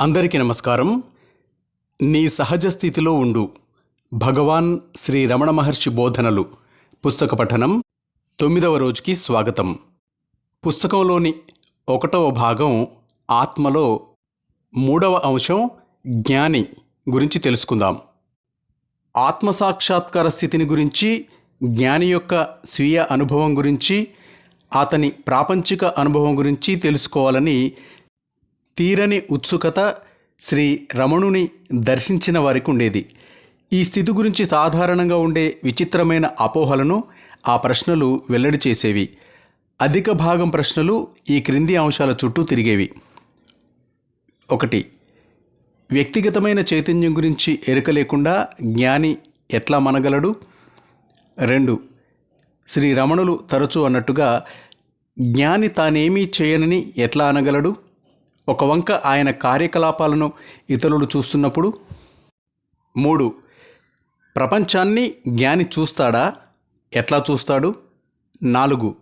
అందరికీ నమస్కారం. నీ సహజ స్థితిలో ఉండు. భగవాన్ శ్రీ రమణ మహర్షి బోధనలు. పుస్తక పఠనం తొమ్మిదవ రోజుకి స్వాగతం. పుస్తకంలోని ఒకటవ భాగం ఆత్మలో మూడవ అంశం జ్ఞాని గురించి తెలుసుకుందాం. ఆత్మసాక్షాత్కార స్థితిని గురించి జ్ఞాని యొక్క స్వీయ అనుభవం గురించి అతని ప్రాపంచిక అనుభవం గురించి తెలుసుకోవాలని తీరని ఉత్సుకత శ్రీ రమణుని దర్శించిన వారికి ఉండేది ఈ స్థితి గురించి సాధారణంగా ఉండే విచిత్రమైన అపోహలను ఆ ప్రశ్నలు వెల్లడి చేసేవి. అధిక భాగం ప్రశ్నలు ఈ క్రింది అంశాల చుట్టూ తిరిగేవి. ఒకటి వ్యక్తిగతమైన చైతన్యం గురించి ఎరుక లేకుండా జ్ఞాని ఎట్లా మనగలడు? రెండు శ్రీ రమణులు తరచూ అన్నట్టుగా జ్ఞాని తానేమీ చేయనని ఎట్లా అనగలడు? ఒక వంక ఆయన కార్యకలాపాలను ఇతరులు చూస్తున్నప్పుడు. మూడు ప్రపంచాన్ని జ్ఞాని చూస్తాడా? ఎట్లా చూస్తాడు? నాలుగు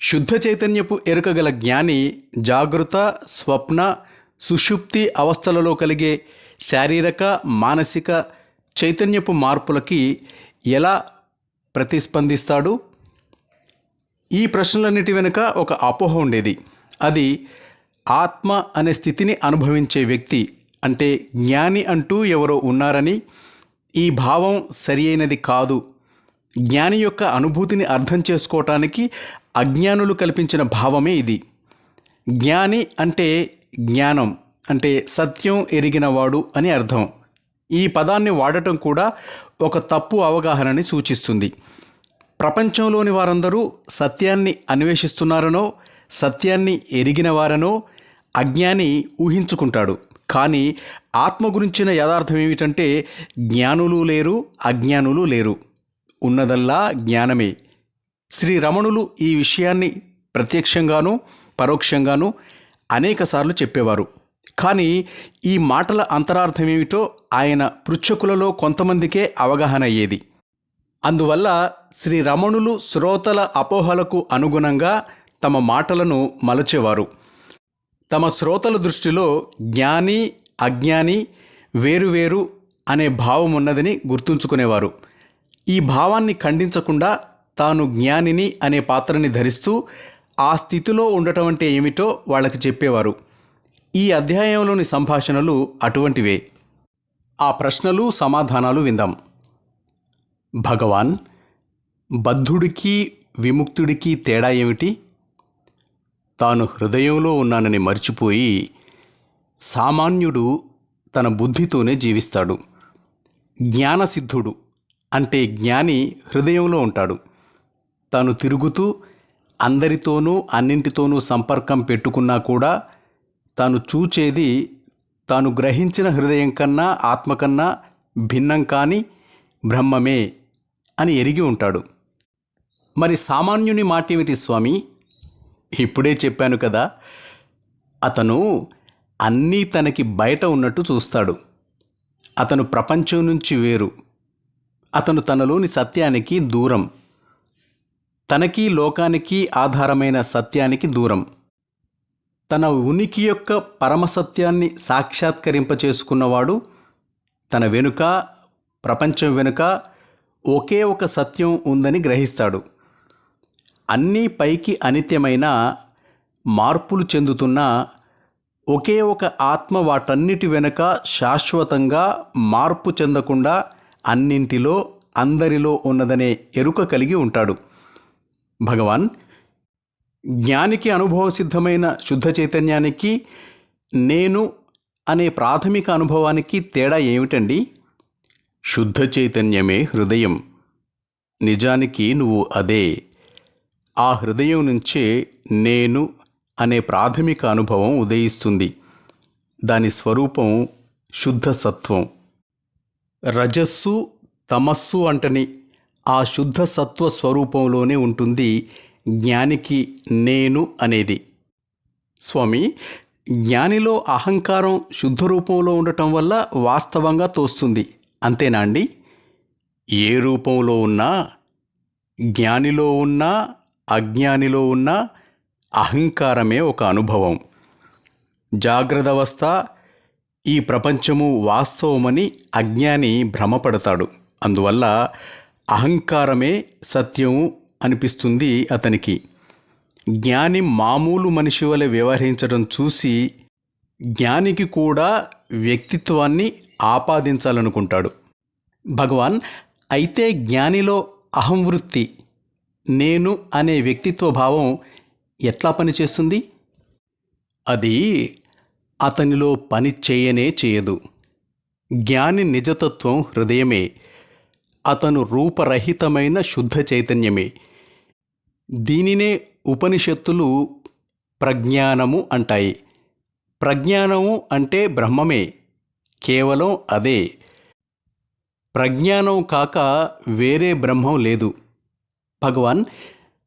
శుద్ధ చైతన్యపు ఎరుకగల జ్ఞాని జాగృత స్వప్న సుషుప్తి అవస్థలలో కలిగే శారీరక మానసిక చైతన్యపు మార్పులకి ఎలా ప్రతిస్పందిస్తాడు? ఈ ప్రశ్నలన్నిటి వెనుక ఒక అపోహ ఉండేది. అది ఆత్మ అనే స్థితిని అనుభవించే వ్యక్తి అంటే జ్ఞాని అంటూ ఎవరో ఉన్నారని ఈ భావం సరి అయినది కాదు. జ్ఞాని యొక్క అనుభూతిని అర్థం చేసుకోవటానికి అజ్ఞానులు కల్పించిన భావమే ఇది. జ్ఞాని అంటే జ్ఞానం అంటే సత్యం ఎరిగినవాడు అని అర్థం. ఈ పదాన్ని వాడటం కూడా ఒక తప్పు అవగాహనని సూచిస్తుంది. ప్రపంచంలోని వారందరూ సత్యాన్ని అన్వేషిస్తున్నారనో సత్యాన్ని ఎరిగిన వారనో అజ్ఞాని ఊహించుకుంటాడు. కానీ ఆత్మ గురించిన యథార్థం ఏమిటంటే జ్ఞానులు లేరు అజ్ఞానులు లేరు. ఉన్నదల్లా జ్ఞానమే. శ్రీ రమణులు ఈ విషయాన్ని ప్రత్యక్షంగాను పరోక్షంగాను అనేకసార్లు చెప్పేవారు. కానీ ఈ మాటల అంతరార్థం ఏమిటో ఆయన పృచ్ఛకులలో కొంతమందికే అవగాహన అయ్యేది. అందువల్ల శ్రీ రమణులు శ్రోతల అపోహలకు అనుగుణంగా తమ మాటలను మలచేవారు. తమ శ్రోతల దృష్టిలో జ్ఞాని అజ్ఞాని వేరువేరు అనే భావం ఉన్నదని గుర్తుంచుకునేవారు. ఈ భావాన్ని ఖండించకుండా తాను జ్ఞానిని అనే పాత్రని ధరిస్తూ ఆ స్థితిలో ఉండటం అంటే ఏమిటో వాళ్ళకి చెప్పేవారు. ఈ అధ్యాయంలోని సంభాషణలు అటువంటివే. ఆ ప్రశ్నలు సమాధానాలు విందాం. భగవాన్ బద్ధుడికి విముక్తుడికి తేడా ఏమిటి? తాను హృదయంలో ఉన్నానని మర్చిపోయి సామాన్యుడు తన బుద్ధితోనే జీవిస్తాడు. జ్ఞానసిద్ధుడు అంటే జ్ఞాని హృదయంలో ఉంటాడు. తాను తిరుగుతూ అందరితోనూ అన్నింటితోనూ సంపర్కం పెట్టుకున్నా కూడా తాను చూచేది తాను గ్రహించిన హృదయం కన్నా ఆత్మ కన్నా భిన్నం కాని బ్రహ్మమే అని ఎరిగి ఉంటాడు. మరి సామాన్యుని మాటేమిటి స్వామి? ఇప్పుడే చెప్పాను కదా అతను అన్నీ తనకి బయట ఉన్నట్టు చూస్తాడు. అతను ప్రపంచం నుంచి వేరు. అతను తనలోని సత్యానికి దూరం. తనకి లోకానికి ఆధారమైన సత్యానికి దూరం. తన ఉనికి యొక్క పరమసత్యాన్ని సాక్షాత్కరింపచేసుకున్నవాడు తన వెనుక ప్రపంచం వెనుక ఒకే ఒక సత్యం ఉందని గ్రహిస్తాడు. అన్నీ పైకి అనిత్యమైన మార్పులు చెందుతున్న ఒకే ఒక ఆత్మ వాటన్నిటి వెనుక శాశ్వతంగా మార్పు చెందకుండా అన్నింటిలో అందరిలో ఉన్నదనే ఎరుక కలిగి ఉంటాడు. భగవాన్ జ్ఞానికి అనుభవసిద్ధమైన శుద్ధ చైతన్యానికి నేను అనే ప్రాథమిక అనుభవానికి తేడా ఏమిటండి? శుద్ధ చైతన్యమే హృదయం. నిజానికి నువ్వు అదే ఆ హృదయం నుంచే నేను అనే ప్రాథమిక అనుభవం ఉదయిస్తుంది. దాని స్వరూపం శుద్ధ సత్వం. రజస్సు తమస్సు అంటని ఆ శుద్ధ సత్వ స్వరూపంలోనే ఉంటుంది జ్ఞానికి నేను అనేది. స్వామి జ్ఞానిలో అహంకారం శుద్ధ రూపంలో ఉండటం వల్ల వాస్తవంగా తోస్తుంది. అంతేనా అండి? ఏ రూపంలో ఉన్నా జ్ఞానిలో ఉన్నా అజ్ఞానిలో ఉన్న అహంకారమే ఒక అనుభవం. జాగ్రత్త అవస్థ ఈ ప్రపంచము వాస్తవమని అజ్ఞాని భ్రమపడతాడు. అందువల్ల అహంకారమే సత్యము అనిపిస్తుంది అతనికి. జ్ఞాని మామూలు మనిషి వలె వ్యవహరించడం చూసి జ్ఞానికి కూడా వ్యక్తిత్వాన్ని ఆపాదించాలనుకుంటాడు. భగవాన్ అయితే జ్ఞానిలో అహంవృత్తి నేను అనే వ్యక్తిత్వ భావం ఎట్లా పనిచేస్తుంది? అది అతనిలో పని చేయనే చేయదు. జ్ఞాని నిజతత్వం హృదయమే. అతను రూపరహితమైన శుద్ధ చైతన్యమే. దీనినే ఉపనిషత్తులు ప్రజ్ఞానము అంటాయి. ప్రజ్ఞానము అంటే బ్రహ్మమే. కేవలం అదే. ప్రజ్ఞానం కాక వేరే బ్రహ్మం లేదు. భగవాన్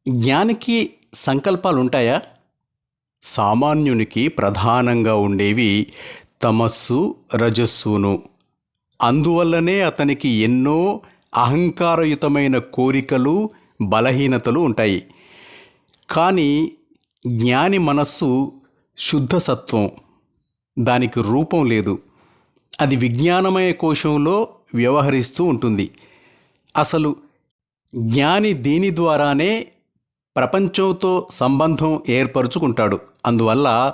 జ్ఞానికి సంకల్పాలు ఉంటాయా సామాన్యునికి ప్రధానంగా ఉండేవి తమస్సు రజస్సును. అందువల్లనే అతనికి ఎన్నో అహంకారయుతమైన కోరికలు బలహీనతలు ఉంటాయి. కానీ జ్ఞాని మనస్సు శుద్ధసత్వం దానికి రూపం లేదు. అది విజ్ఞానమయ కోశంలో వ్యవహరిస్తూ ఉంటుంది. అసలు జ్ఞాని దీని ద్వారానే ప్రపంచంతో సంబంధం ఏర్పరచుకుంటాడు. అందువల్ల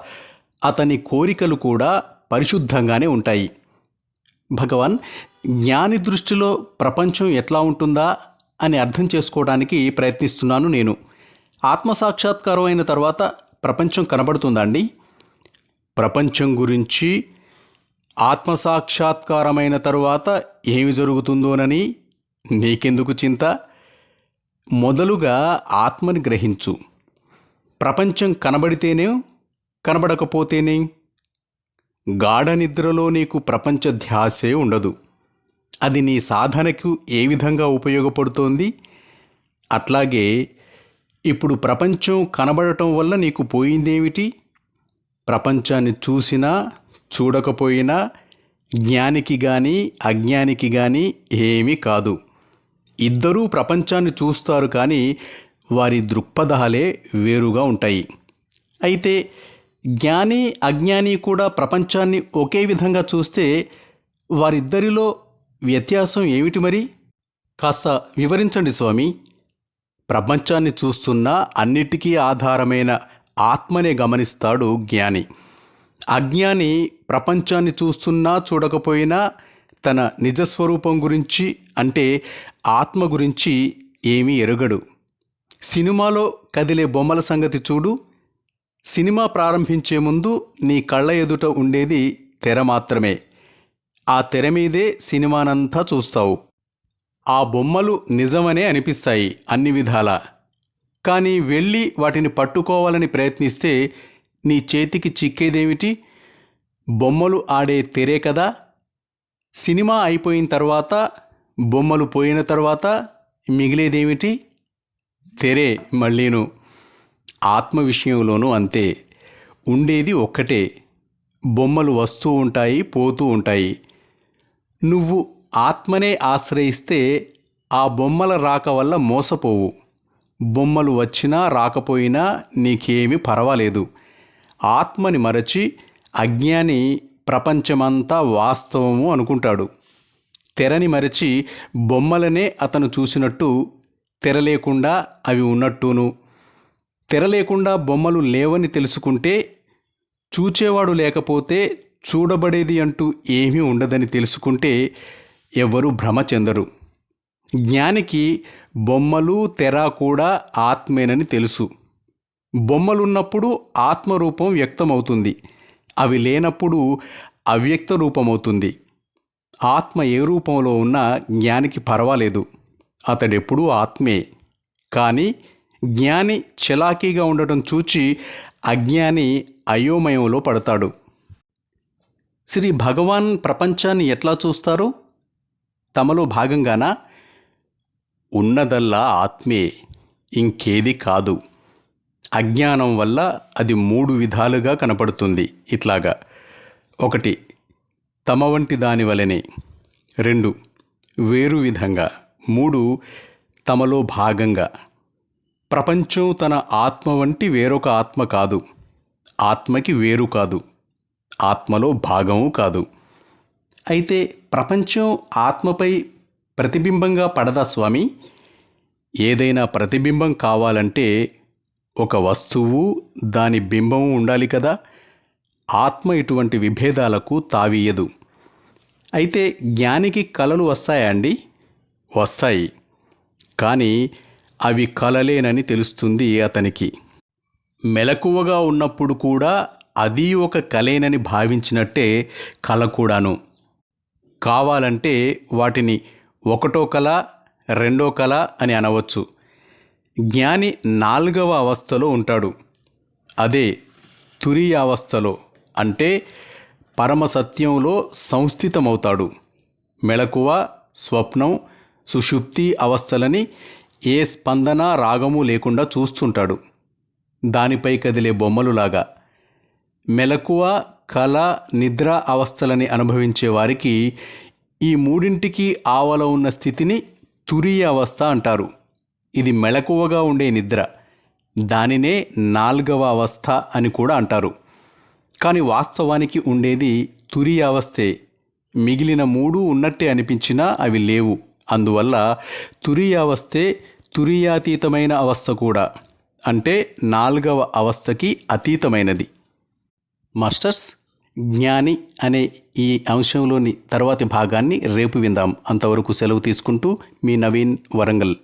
అతని కోరికలు కూడా పరిశుద్ధంగానే ఉంటాయి. భగవాన్ జ్ఞాని దృష్టిలో ప్రపంచం ఎట్లా ఉంటుందా అని అర్థం చేసుకోవడానికి ప్రయత్నిస్తున్నాను నేను. ఆత్మసాక్షాత్కారం అయిన తర్వాత ప్రపంచం కనబడుతుందండి ప్రపంచం గురించి ఆత్మసాక్షాత్కారమైన తరువాత ఏమి జరుగుతుందోనని నీకెందుకు చింత? మొదలుగా ఆత్మని గ్రహించు. ప్రపంచం కనబడితేనే కనబడకపోతేనే గాఢ నిద్రలో నీకు ప్రపంచ ధ్యాసే ఉండదు. అది నీ సాధనకు ఏ విధంగా ఉపయోగపడుతోంది? అట్లాగే ఇప్పుడు ప్రపంచం కనబడటం వల్ల నీకు పోయిందేమిటి? ప్రపంచాన్ని చూసినా చూడకపోయినా జ్ఞానికి కానీ అజ్ఞానికి కానీ ఏమీ కాదు. ఇద్దరూ ప్రపంచాన్ని చూస్తారు కానీ వారి దృక్పథాలే వేరుగా ఉంటాయి. అయితే జ్ఞాని అజ్ఞాని కూడా ప్రపంచాన్ని ఒకే విధంగా చూస్తే వారిద్దరిలో వ్యత్యాసం ఏమిటి మరి? కాస్త వివరించండి స్వామి. ప్రపంచాన్ని చూస్తున్న అన్నిటికీ ఆధారమైన ఆత్మనే గమనిస్తాడు జ్ఞాని. అజ్ఞాని ప్రపంచాన్ని చూస్తున్నా చూడకపోయినా తన నిజస్వరూపం గురించి అంటే ఆత్మ గురించి ఏమీ ఎరుగడు. సినిమాలో కదిలే బొమ్మల సంగతి చూడు. సినిమా ప్రారంభించే ముందు నీ కళ్ళ ఎదుట ఉండేది తెర మాత్రమే. ఆ తెర మీదే సినిమానంతా చూస్తావు. ఆ బొమ్మలు నిజమనే అనిపిస్తాయి అన్ని విధాల. కానీ వెళ్ళి వాటిని పట్టుకోవాలని ప్రయత్నిస్తే నీ చేతికి చిక్కేదేమిటి? బొమ్మలు ఆడే తెరే కదా. సినిమా అయిపోయిన తర్వాత బొమ్మలు పోయిన తర్వాత మిగిలేదేమిటి? తెరే మళ్ళీను. ఆత్మ విషయంలోనూ అంతే. ఉండేది ఒక్కటే. బొమ్మలు వస్తూ ఉంటాయి పోతూ ఉంటాయి. నువ్వు ఆత్మనే ఆశ్రయిస్తే ఆ బొమ్మల రాక వల్ల మోసపోవు. బొమ్మలు వచ్చినా రాకపోయినా నీకేమీ పర్వాలేదు. ఆత్మని మరచి అజ్ఞాని ప్రపంచమంతా వాస్తవము అనుకుంటాడు. తెరని మరచి బొమ్మలనే అతను చూసినట్టు తెర లేకుండా అవి ఉన్నట్టును. తెర లేకుండా బొమ్మలు లేవని తెలుసుకుంటే చూచేవాడు లేకపోతే చూడబడేది అంటూ ఏమీ ఉండదని తెలుసుకుంటే ఎవరు భ్రమ చెందరు. జ్ఞానికి బొమ్మలు తెర కూడా ఆత్మేనని తెలుసు. బొమ్మలున్నప్పుడు ఆత్మరూపం వ్యక్తమవుతుంది. అవి లేనప్పుడు అవ్యక్త రూపమవుతుంది. ఆత్మ ఏ రూపంలో ఉన్నా జ్ఞానికి పర్వాలేదు. అతడెప్పుడూ ఆత్మే. కానీ జ్ఞాని చలాకీగా ఉండటం చూచి అజ్ఞాని అయోమయంలో పడతాడు. శ్రీ భగవాన్ ప్రపంచాన్ని ఎట్లా చూస్తారు? తమలో భాగంగానా? ఉన్నదల్లా ఆత్మే. ఇంకేది కాదు. అజ్ఞానం వల్ల అది మూడు విధాలుగా కనపడుతుంది ఇట్లాగా. ఒకటి తమ వంటి దాని వలనే. రెండు వేరు విధంగా. మూడు తమలో భాగంగా. ప్రపంచం తన ఆత్మ వంటి వేరొక ఆత్మ కాదు. ఆత్మకి వేరు కాదు. ఆత్మలో భాగము కాదు. అయితే ప్రపంచం ఆత్మపై ప్రతిబింబంగా పడదా స్వామి? ఏదైనా ప్రతిబింబం కావాలంటే ఒక వస్తువు దాని బింబము ఉండాలి కదా? ఆత్మ ఇటువంటి విభేదాలకు తావీయదు అయితే జ్ఞానికి కళలు వస్తాయా అండి? వస్తాయి. కానీ అవి కలలేనని తెలుస్తుంది అతనికి. మెలకువగా ఉన్నప్పుడు కూడా అది ఒక కలేనని భావించినట్టే కల కూడాను. కావాలంటే వాటిని ఒకటో కళ రెండో కళ అని అనవచ్చు. జ్ఞాని నాలుగవ అవస్థలో ఉంటాడు. అదే తురియావస్థలో అంటే పరమసత్యంలో సంస్థితమవుతాడు. మెళకువ స్వప్నం సుషుప్తి అవస్థలని ఏ స్పందన రాగము లేకుండా చూస్తుంటాడు. దానిపై కదిలే బొమ్మలులాగా. మెలకువ కళ నిద్ర అవస్థలని అనుభవించే వారికి ఈ మూడింటికి ఆవల ఉన్న స్థితిని తురియ అవస్థ అంటారు. ఇది మెలకువగా ఉండే నిద్ర. దానినే నాల్గవ అవస్థ అని కూడా అంటారు. కానీ వాస్తవానికి ఉండేది తురి అవస్థే. మిగిలిన మూడు ఉన్నట్టే అనిపించినా అవి లేవు. అందువల్ల తురి అవస్థే తురియాతీతమైన అవస్థ కూడా. అంటే నాలుగవ అవస్థకి అతీతమైనది. మాస్టర్స్ జ్ఞాని అనే ఈ అంశంలోని తర్వాతి భాగాన్ని రేపు విందాం. అంతవరకు సెలవు తీసుకుంటూ మీ నవీన్ వరంగల్.